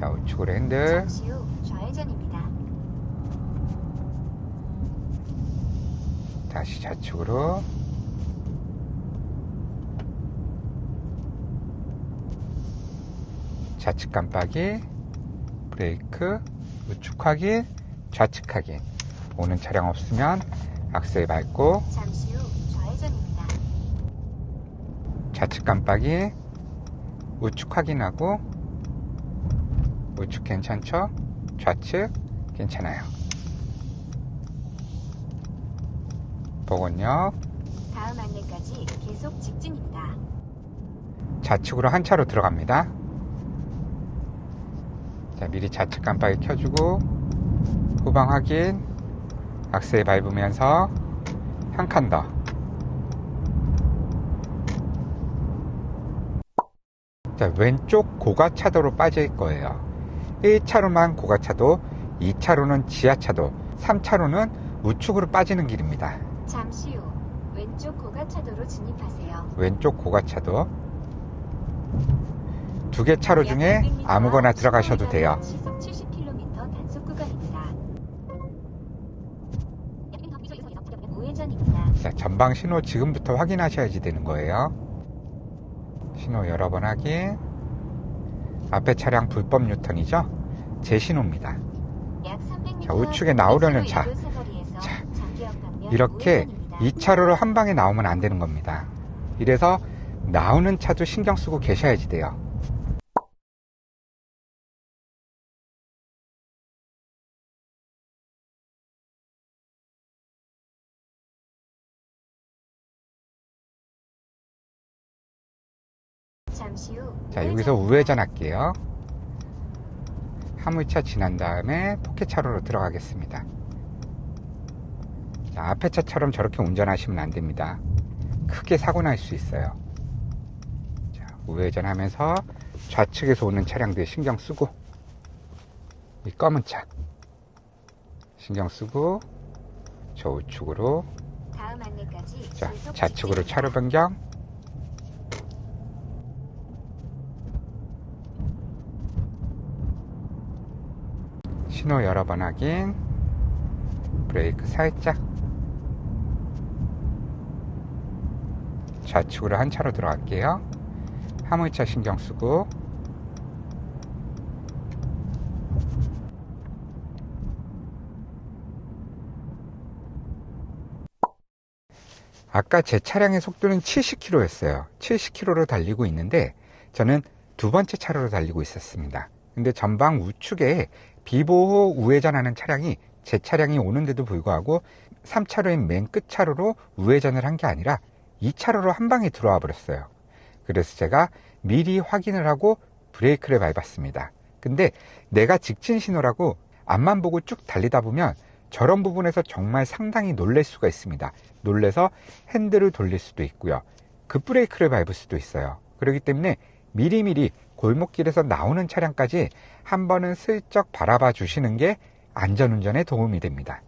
자, 우측으로 핸들. 잠시 후 좌회전입니다. 다시 좌측으로. 좌측 깜빡이, 브레이크, 우측 확인, 좌측 확인. 오는 차량 없으면 악셀 밟고 잠시 후 좌회전입니다. 좌측 깜빡이, 우측 확인하고 우측 괜찮죠? 좌측 괜찮아요. 복원역 다음 안내까지 계속 직진입니다. 좌측으로 한 차로 들어갑니다. 자, 미리 좌측 깜빡이 켜주고 후방 확인 악셀 밟으면서 한 칸 더. 자, 왼쪽 고가 차도로 빠질 거예요. 1차로만 고가차도, 2차로는 지하차도, 3차로는 우측으로 빠지는 길입니다. 잠시 후 왼쪽 고가차도로 진입하세요. 왼쪽 고가차도 두 개 차로 약 중에 600m 아무거나 들어가셔도 돼요. 시속 70km 단속 구간입니다. 우회전입니다. 자, 전방 신호 지금부터 확인하셔야지 되는 거예요. 신호 여러 번 확인. 앞에 차량 불법 유턴이죠? 제 신호입니다. 약 300m 자, 우측에 나오려는 차. 자, 이렇게 2차로로 한 방에 나오면 안 되는 겁니다. 이래서 나오는 차도 신경 쓰고 계셔야지 돼요. 자, 여기서 우회전 할게요. 화물차 지난 다음에 포켓차로로 들어가겠습니다. 자, 앞에 차처럼 저렇게 운전하시면 안 됩니다. 크게 사고 날 수 있어요. 자, 우회전 하면서 좌측에서 오는 차량들 신경 쓰고, 이 검은 차. 신경 쓰고, 저 우측으로, 자, 좌측으로. 차로 변경. 신호 여러 번 확인. 브레이크 살짝. 좌측으로 한 차로 들어갈게요. 화물차 신경 쓰고. 아까 제 차량의 속도는 70km였어요. 70km로 달리고 있는데 저는 두 번째 차로로 달리고 있었습니다. 근데 전방 우측에 비보호 우회전하는 차량이 제 차량이 오는데도 불구하고 3차로인 맨 끝차로로 우회전을 한 게 아니라 2차로로 한 방에 들어와 버렸어요. 그래서 제가 미리 확인을 하고 브레이크를 밟았습니다. 근데 내가 직진 신호라고 앞만 보고 쭉 달리다 보면 저런 부분에서 정말 상당히 놀랄 수가 있습니다. 놀래서 핸들을 돌릴 수도 있고요. 급브레이크를 밟을 수도 있어요. 그렇기 때문에 미리미리 골목길에서 나오는 차량까지 한 번은 슬쩍 바라봐 주시는 게 안전운전에 도움이 됩니다.